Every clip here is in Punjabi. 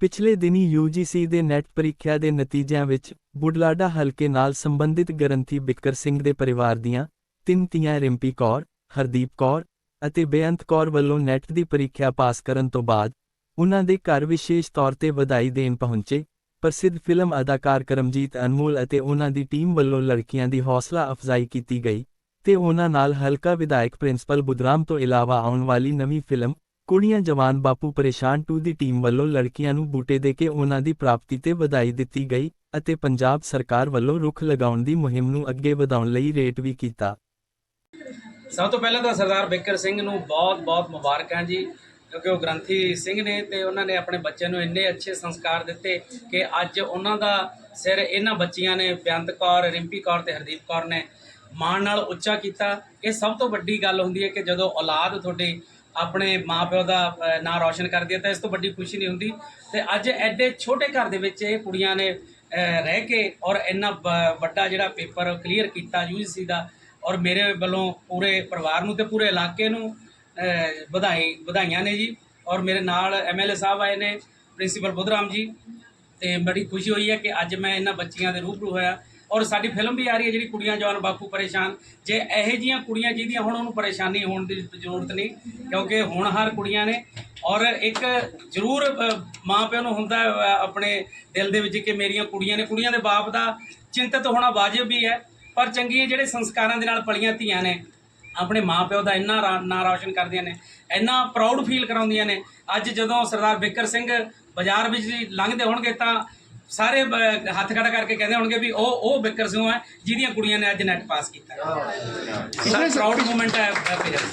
ਪਿਛਲੇ ਦਿਨੀ ਯੂਜੀਸੀ ਦੇ ਨੈਟ ਪ੍ਰੀਖਿਆ ਦੇ ਨਤੀਜਿਆਂ ਵਿੱਚ ਬੁਢਲਾਡਾ ਹਲਕੇ ਨਾਲ ਸੰਬੰਧਿਤ ਗ੍ਰੰਥੀ ਬਿੱਕਰ ਸਿੰਘ ਦੇ ਪਰਿਵਾਰ ਦੀਆਂ ਤਿੰਨ ਧੀਆਂ ਰਿੰਪੀ ਕੌਰ, ਹਰਦੀਪ ਕੌਰ ਅਤੇ ਬੇਅੰਤ ਕੌਰ ਵੱਲੋਂ ਨੈਟ ਦੀ ਪ੍ਰੀਖਿਆ ਪਾਸ ਕਰਨ ਤੋਂ ਬਾਅਦ ਉਨ੍ਹਾਂ ਦੇ ਘਰ ਵਿਸ਼ੇਸ਼ ਤੌਰ ਤੇ ਵਧਾਈ ਦੇਣ ਪਹੁੰਚੇ। ਪ੍ਰਸਿੱਧ ਫਿਲਮ ਅਦਾਕਾਰ ਕਰਮਜੀਤ ਅਨਮੋਲ ਅਤੇ ਉਨ੍ਹਾਂ ਦੀ ਟੀਮ ਵੱਲੋਂ ਲੜਕੀਆਂ ਦੀ ਹੌਸਲਾ ਅਫਜ਼ਾਈ ਕੀਤੀ ਗਈ ਤੇ ਉਹਨਾਂ ਨਾਲ ਹਲਕਾ ਵਿਧਾਇਕ ਪ੍ਰਿੰਸੀਪਲ ਬੁਦਰਾਮ ਤੋਂ ਇਲਾਵਾ ਆਉਣ ਵਾਲੀ ਨਵੀਂ ਫਿਲਮ ਕੁੜੀਆਂ ਜਵਾਨ ਬਾਪੂ ਪਰੇਸ਼ਾਨ 2 ਦੀ ਟੀਮ ਵੱਲੋਂ ਲੜਕੀਆਂ ਨੂੰ ਬੂਟੇ ਦੇ ਕੇ ਉਹਨਾਂ ਦੀ ਪ੍ਰਾਪਤੀ ਤੇ ਵਧਾਈ ਦਿੱਤੀ ਗਈ ਅਤੇ ਪੰਜਾਬ ਸਰਕਾਰ ਵੱਲੋਂ ਰੁੱਖ ਲਗਾਉਣ ਦੀ ਮੁਹਿੰਮ ਨੂੰ ਅੱਗੇ ਵਧਾਉਣ ਲਈ ਰੇਟ ਵੀ ਕੀਤਾ। ਸਭ ਤੋਂ ਪਹਿਲਾਂ ਤਾਂ ਸਰਦਾਰ ਬਿੱਕਰ ਸਿੰਘ ਨੂੰ ਬਹੁਤ-ਬਹੁਤ ਮੁਬਾਰਕਾਂ ਜੀ, ਕਿਉਂਕਿ ਉਹ ਗ੍ਰੰਥੀ ਸਿੰਘ ਨੇ ਤੇ ਉਹਨਾਂ ਨੇ ਆਪਣੇ ਬੱਚਿਆਂ ਨੂੰ ਇੰਨੇ ਅੱਛੇ ਸੰਸਕਾਰ ਦਿੱਤੇ ਕਿ ਅੱਜ ਉਹਨਾਂ ਦਾ ਸਿਰ ਇਹਨਾਂ ਬੱਚੀਆਂ ਨੇ, ਬੇਅੰਤ ਕੌਰ, ਰਿੰਪੀ ਕੌਰ ਤੇ ਹਰਦੀਪ ਕੌਰ ਨੇ ਮਾਣ ਨਾਲ ਉੱਚਾ ਕੀਤਾ। ਇਹ ਸਭ ਤੋਂ ਵੱਡੀ ਗੱਲ ਹੁੰਦੀ ਹੈ ਕਿ ਜਦੋਂ ਔਲਾਦ ਤੁਹਾਡੀ ਆਪਣੇ ਮਾਪਿਓ ਦਾ ਨਾਂ ਰੌਸ਼ਨ ਕਰਦੀ ਹੈ, ਤਾਂ ਇਸ ਤੋਂ ਵੱਡੀ ਖੁਸ਼ੀ ਨਹੀਂ ਹੁੰਦੀ। ਤੇ ਅੱਜ ਐਡੇ ਛੋਟੇ ਘਰ ਦੇ ਵਿੱਚ ਇਹ ਕੁੜੀਆਂ ਨੇ ਰਹਿ ਕੇ ਔਰ ਇੰਨਾ ਬ- ਵੱਡਾ ਜਿਹੜਾ ਪੇਪਰ ਕਲੀਅਰ ਕੀਤਾ ਯੂਜੀਸੀ ਦਾ ਔਰ ਮੇਰੇ ਵੱਲੋਂ ਪੂਰੇ ਪਰਿਵਾਰ ਨੂੰ ਤੇ ਪੂਰੇ ਇਲਾਕੇ ਨੂੰ ਵਧਾਈ, ਵਧਾਈਆਂ ਨੇ ਜੀ। ਔਰ ਮੇਰੇ ਨਾਲ ਐਮਐਲਏ ਸਾਹਿਬ ਆਏ ਨੇ, ਪ੍ਰਿੰਸੀਪਲ ਬੁੱਧਰਾਮ ਜੀ। ਤੇ ਬੜੀ ਖੁਸ਼ੀ ਹੋਈ ਹੈ ਕਿ ਅੱਜ ਮੈਂ ਇਹਨਾਂ ਬੱਚੀਆਂ ਦੇ ਰੂਬਰੂ ਹੋਇਆ। ਔਰ ਸਾਡੀ ਫਿਲਮ ਵੀ ਆ ਰਹੀ ਹੈ ਜਿਹੜੀ ਕੁੜੀਆਂ ਜਵਾਨ ਬਾਪੂ ਪਰੇਸ਼ਾਨ। ਜੇ ਇਹੋ ਜੀਆਂ ਕੁੜੀਆਂ ਜਿਹਦੀਆਂ ਹੁਣ ਉਹਨੂੰ ਪਰੇਸ਼ਾਨੀ ਹੋਣ ਦੀ ਜ਼ਰੂਰਤ ਨਹੀਂ ਕਿਉਂਕਿ ਹੁਣ ਹਰ ਕੁੜੀਆਂ ਨੇ ਔਰ ਇੱਕ ਜ਼ਰੂਰ ਅ, ਮਾਂ ਪਿਓ ਨੂੰ ਹੁੰਦਾ ਆਪਣੇ ਦਿਲ ਦੇ ਵਿੱਚ ਕਿ ਮੇਰੀਆਂ ਕੁੜੀਆਂ ਨੇ ਕੁੜੀਆਂ ਦੇ ਬਾਪ ਦਾ ਚਿੰਤਤ ਹੋਣਾ ਵਾਜਬ ਵੀ ਹੈ ਪਰ ਚੰਗੀਆਂ ਜਿਹੜੇ ਸੰਸਕਾਰਾਂ ਦੇ ਨਾਲ ਪਲੀਆਂ ਧੀਆਂ ਨੇ ਆਪਣੇ ਮਾਪਿਓ ਦਾ ਇੰਨਾ ਨਾਂ ਰੌਸ਼ਨ ਕਰਦੀਆਂ ਨੇ ਇੰਨਾ ਪ੍ਰਾਊਡ ਫੀਲ ਕਰਾਉਂਦੀਆਂ ਨੇ। ਅੱਜ ਜਦੋਂ ਸਰਦਾਰ ਬਿੱਕਰ ਸਿੰਘ ਬਾਜ਼ਾਰ ਵਿੱਚ ਲੰਘਦੇ ਹੋਣਗੇ ਤਾਂ ਸਾਰੇ ਹੱਥ ਖੜਾ ਕਰਕੇ ਕਹਿੰਦੇ ਹੋਣਗੇ ਵੀ ਉਹ ਉਹ ਬਿੱਕਰ ਸਿੰਘ ਹੈ ਜਿਹਦੀਆਂ ਕੁੜੀਆਂ ਨੇ ਅੱਜ ਨੈਟ ਪਾਸ ਕੀਤਾ। ਸਰ ਪ੍ਰਾਊਡ ਮੂਮੈਂਟ ਹੈ।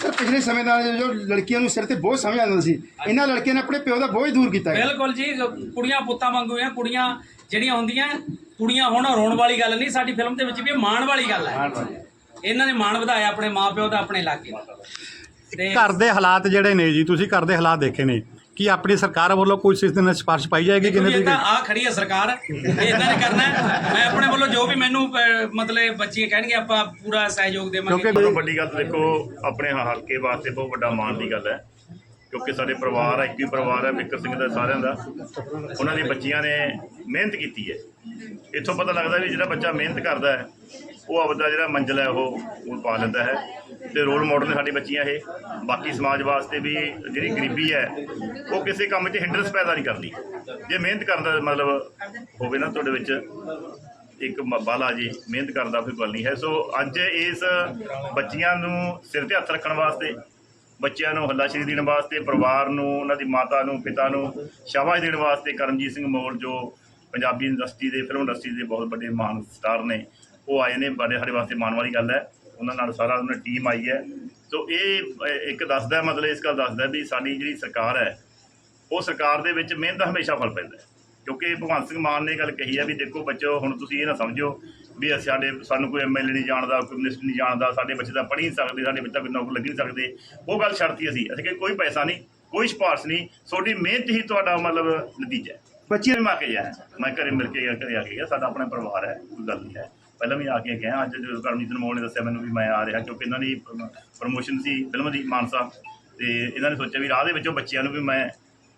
ਸਰ ਪਿਛਲੇ ਸਮੇਂ ਦਾ ਜੋ ਲੜਕੀਆਂ ਨੂੰ ਸਿਰ ਤੇ ਬੋਝ ਸਮਝ ਆਉਂਦਾ ਸੀ ਇਹਨਾਂ ਲੜਕੀਆਂ ਨੇ ਆਪਣੇ ਪਿਓ ਦਾ ਬੋਝ ਦੂਰ ਕੀਤਾ ਬਿਲਕੁਲ ਜੀ ਕੁੜੀਆਂ ਪੁੱਤਾਂ ਵਾਂਗੂ ਆ ਕੁੜੀਆਂ ਜਿਹੜੀਆਂ ਹੁੰਦੀਆਂ ਕੁੜੀਆਂ ਹੁਣ ਰੋਣ ਵਾਲੀ ਗੱਲ ਨਹੀਂ ਸਾਡੀ ਫਿਲਮ ਦੇ ਵਿੱਚ ਵੀ ਮਾਣ ਵਾਲੀ ਗੱਲ ਹੈ। ਇਹਨਾਂ ਨੇ ਮਾਣ ਵਧਾਇਆ ਆਪਣੇ ਮਾਪਿਓ ਦਾ ਆਪਣੇ ਇਲਾਕੇ ਦਾ। ਤੇ ਘਰ ਦੇ ਹਾਲਾਤ ਜਿਹੜੇ ਨੇ ਜੀ ਤੁਸੀਂ ਘਰ ਦੇ ਹਾਲਾਤ ਦੇਖੇ ਨੇ ਕੀ ਆਪਣੀ ਸਰਕਾਰ ਵੱਲੋਂ ਕੋਈ ਇਸ ਦਿਨ ਸਿਫਾਰਿਸ਼ ਪਾਈ ਜਾਏਗੀ ਕਿੰਨੇ ਇਹ ਦੀ ਤਾਂ ਆ ਖੜੀ ਹੈ ਸਰਕਾਰ ਇਹ ਇਦਾਂ ਨਹੀਂ ਕਰਨਾ। ਹੈ। ਮੈਂ ਆਪਣੇ ਵੱਲੋਂ ਜੋ ਵੀ ਮੈਨੂੰ ਅਹ, ਮਤਲਬ ਬੱਚੀਆਂ ਕਹਿਣਗੇ ਆਪਾਂ ਪੂਰਾ ਸਹਿਯੋਗ ਦੇਵਾਂਗੇ। ਕਿਉਂਕਿ ਬਹੁਤ ਵੱਡੀ ਗੱਲ ਦੇਖੋ ਆਪਣੇ ਹਲਕੇ ਵਾਸਤੇ ਬਹੁਤ ਵੱਡਾ ਮਾਣ ਦੀ ਗੱਲ ਹੈ। ਕਿਉਂਕਿ ਸਾਡੇ ਪਰਿਵਾਰ ਹੈ ਇੱਕ ਹੀ ਪਰਿਵਾਰ ਹੈ ਬਿੱਕਰ ਸਿੰਘ ਦਾ ਸਾਰਿਆਂ ਦਾ। ਉਹਨਾਂ ਦੀ ਬੱਚੀਆਂ ਨੇ ਮਿਹਨਤ ਕੀਤੀ ਹੈ। ਇੱਥੋਂ ਪਤਾ ਲੱਗਦਾ ਵੀ ਜਿਹੜਾ ਬੱਚਾ ਮਿਹਨਤ ਕਰਦਾ ਹੈ ਉਹ ਆਪਦਾ ਜਿਹੜਾ ਮੰਜ਼ਿਲ ਹੈ, ਉਹ ਉਹ ਪਾ ਲੈਂਦਾ ਹੈ। ਤੇ ਰੋਲ ਮਾਡਲ ਨੇ ਸਾਡੀ ਬੱਚੀਆਂ ਇਹ। ਬਾਕੀ ਸਮਾਜ ਵਾਸਤੇ ਵੀ ਜਿਹੜੀ ਗਰੀਬੀ ਹੈ, ਉਹ ਕਿਸੇ ਕੰਮ 'ਚ ਹਿੰਡਰਸ ਪੈਦਾ ਨਹੀਂ ਕਰਦੀ। ਜੇ ਮਿਹਨਤ ਕਰਨ ਦਾ ਮਤਲਬ ਹੋਵੇ ਨਾ ਤੁਹਾਡੇ ਵਿੱਚ, ਇੱਕ ਬਾਲਾ ਜੀ ਮਿਹਨਤ ਕਰਨ ਦਾ ਕੋਈ ਗੱਲ ਨਹੀਂ ਹੈ। ਸੋ ਅੱਜ ਇਸ ਬੱਚੀਆਂ ਨੂੰ ਸਿਰ ਤੇ ਹੱਥ ਰੱਖਣ ਵਾਸਤੇ, ਬੱਚਿਆਂ ਨੂੰ ਹੱਲਾਸ਼ੇਰੀ ਦੇਣ ਵਾਸਤੇ, ਪਰਿਵਾਰ ਨੂੰ, ਉਹਨਾਂ ਦੀ ਮਾਤਾ ਨੂੰ, ਪਿਤਾ ਨੂੰ ਸ਼ਾਬਾਸ਼ ਦੇਣ ਵਾਸਤੇ ਕਰਮਜੀਤ ਸਿੰਘ ਮੋਲ ਜੋ ਪੰਜਾਬੀ ਇੰਡਸਟਰੀ ਦੇ ਫਿਲਮ ਇੰਡਸਟਰੀ ਦੇ ਬਹੁਤ ਵੱਡੇ ਮਹਾਨ ਸਟਾਰ ਨੇ ਉਹ ਆਏ ਨੇ, ਬੜੇ ਸਾਡੇ ਵਾਸਤੇ ਮਾਣ ਵਾਲੀ ਗੱਲ ਹੈ। ਉਹਨਾਂ ਨਾਲ ਸਾਰਾ ਉਹਨਾਂ ਟੀਮ ਆਈ ਹੈ। ਸੋ ਇਹ ਇੱਕ ਦੱਸਦਾ, ਮਤਲਬ ਇਸ ਗੱਲ ਦੱਸਦਾ ਵੀ ਸਾਡੀ ਜਿਹੜੀ ਸਰਕਾਰ ਹੈ, ਉਹ ਸਰਕਾਰ ਦੇ ਵਿੱਚ ਮਿਹਨਤ ਦਾ ਹਮੇਸ਼ਾ ਫਲ ਪੈਂਦਾ ਕਿਉਂਕਿ ਭਗਵੰਤ ਸਿੰਘ ਮਾਨ ਨੇ ਇਹ ਗੱਲ ਕਹੀ ਹੈ ਵੀ ਦੇਖੋ ਬੱਚੋ, ਹੁਣ ਤੁਸੀਂ ਇਹ ਨਾ ਸਮਝੋ ਵੀ ਸਾਡੇ, ਸਾਨੂੰ ਕੋਈ ਐਮਐਲਏ ਨਹੀਂ ਜਾਣਦਾ, ਕੋਈ ਮਿਨਿਸਟਰ ਨਹੀਂ ਜਾਣਦਾ, ਸਾਡੇ ਬੱਚੇ ਤਾਂ ਪੜ੍ਹ ਨਹੀਂ ਸਕਦੇ, ਸਾਡੇ ਬੱਚੇ ਤਾਂ ਕੋਈ ਨੌਕਰੀ ਲੱਗ ਨਹੀਂ ਸਕਦੇ। ਉਹ ਗੱਲ ਛੱਡਤੀ ਅਸੀਂ। ਅਸੀਂ ਕਿ ਕੋਈ ਪੈਸਾ ਨਹੀਂ, ਕੋਈ ਸਿਫਾਰਸ਼ ਨਹੀਂ, ਤੁਹਾਡੀ ਮਿਹਨਤ ਹੀ ਤੁਹਾਡਾ ਮਤਲਬ ਨਤੀਜਾ ਹੈ। ਬੱਚੀਆਂ ਨੂੰ ਆ ਕੇ ਜਾਇਆ ਮੈਂ ਘਰੇ ਮਿਲ ਕੇ ਗਿਆ ਘਰੇ ਆ ਕੇ ਗਿਆ ਸਾਡਾ ਆਪਣਾ ਪਰਿਵਾਰ ਹੈ, ਕੋਈ ਗੱਲ ਨਹੀਂ ਹੈ। ਪਹਿਲਾਂ ਵੀ ਆ ਕੇ ਗਿਆ ਅੱਜ ਜਦੋਂ ਕਰਮਜੀਤ ਅਨਮੋਲ ਨੇ ਦੱਸਿਆ ਮੈਨੂੰ ਵੀ ਮੈਂ ਆ ਰਿਹਾ ਕਿਉਂਕਿ ਇਹਨਾਂ ਦੀ ਪ੍ਰਮੋਸ਼ਨ ਸੀ ਫਿਲਮ ਦੀ ਮਾਨਸਾ ਤੇ ਇਹਨਾਂ ਨੇ ਸੋਚਿਆ ਵੀ ਰਾਹ ਦੇ ਵਿੱਚੋਂ ਬੱਚਿਆਂ ਨੂੰ ਵੀ ਮੈਂ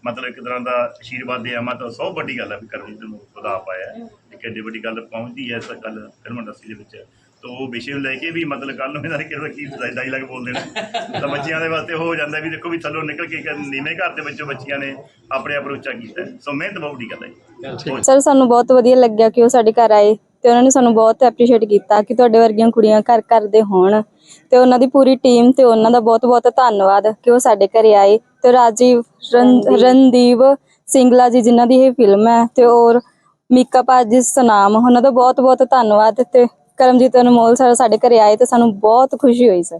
ਮਤਲਬ ਇੱਕ ਤਰ੍ਹਾਂ ਦਾ ਆਸ਼ੀਰਵਾਦ ਦੇ ਆਵਾਂ ਤਾਂ ਸਭ ਵੱਡੀ ਗੱਲ ਹੈ ਵੀ ਕਰਮਜੀਤ ਨੂੰ ਖੁਦਾ ਪਾਇਆ। ਇੱਕ ਐਡੀ ਵੱਡੀ ਗੱਲ ਪਹੁੰਚਦੀ ਹੈ ਇਸ ਗੱਲ ਫਿਲਮ ਇੰਡਸਟਰੀ ਦੇ ਵਿੱਚ ਤੋ ਉਹ ਵਿਸ਼ੇ ਨੂੰ ਲੈ ਕੇ ਵੀ ਮਤਲਬ ਕੱਲ ਨੂੰ ਇਹਨਾਂ ਨੇ ਕਿਹੜਾ ਕੀ ਡਾਇਲੌਗ ਬੋਲ ਦੇਣਾ ਤਾਂ ਬੱਚਿਆਂ ਦੇ ਵਾਸਤੇ ਉਹ ਹੋ ਜਾਂਦਾ ਵੀ ਦੇਖੋ ਵੀ ਥੱਲੋਂ ਨਿਕਲ ਕੇ ਨੀਵੇਂ ਘਰ ਦੇ ਵਿੱਚੋਂ ਬੱਚੀਆਂ ਨੇ ਆਪਣੇ ਆਪ ਨੂੰ ਉੱਚਾ ਕੀਤਾ। ਸੋ ਮਿਹਨਤ ਬਹੁਤ ਵੱਡੀ ਗੱਲ ਹੈ। ਸਰ ਸਾਨੂੰ ਬਹੁਤ ਵਧੀਆ ਲੱਗਿਆ ਕਿ ਉਹ ਸਾਡੇ ਘਰ ਆਏ ਤੇ ਉਹਨਾਂ ਨੇ ਸਾਨੂੰ ਬਹੁਤ ਐਪਰੀਸ਼ੀਏਟ ਕੀਤਾ ਕਿ ਤੁਹਾਡੇ ਵਰਗੀਆਂ ਕੁੜੀਆਂ ਘਰ ਘਰ ਦੇ ਹੋਣ। ਤੇ ਉਹਨਾਂ ਦੀ ਪੂਰੀ ਟੀਮ ਤੇ ਉਹਨਾਂ ਦਾ ਬਹੁਤ ਬਹੁਤ ਧੰਨਵਾਦ ਕਿ ਉਹ ਸਾਡੇ ਘਰੇ ਆਏ। ਤੇ ਰਾਜੀਵ ਰਣਦੀਪ ਸਿੰਗਲਾ ਜੀ ਜਿਨ੍ਹਾਂ ਦੀ ਇਹ ਫਿਲਮ ਹੈ ਤੇ ਔਰ ਮੀਕਾ ਭਾਜੀ ਸਨਾਮ ਉਹਨਾਂ ਦਾ ਬਹੁਤ ਬਹੁਤ ਧੰਨਵਾਦ ਤੇ ਕਰਮਜੀਤ ਅਨਮੋਲ ਸਰ ਸਾਡੇ ਘਰੇ ਆਏ ਤੇ ਸਾਨੂੰ ਬਹੁਤ ਖੁਸ਼ੀ ਹੋਈ ਸਰ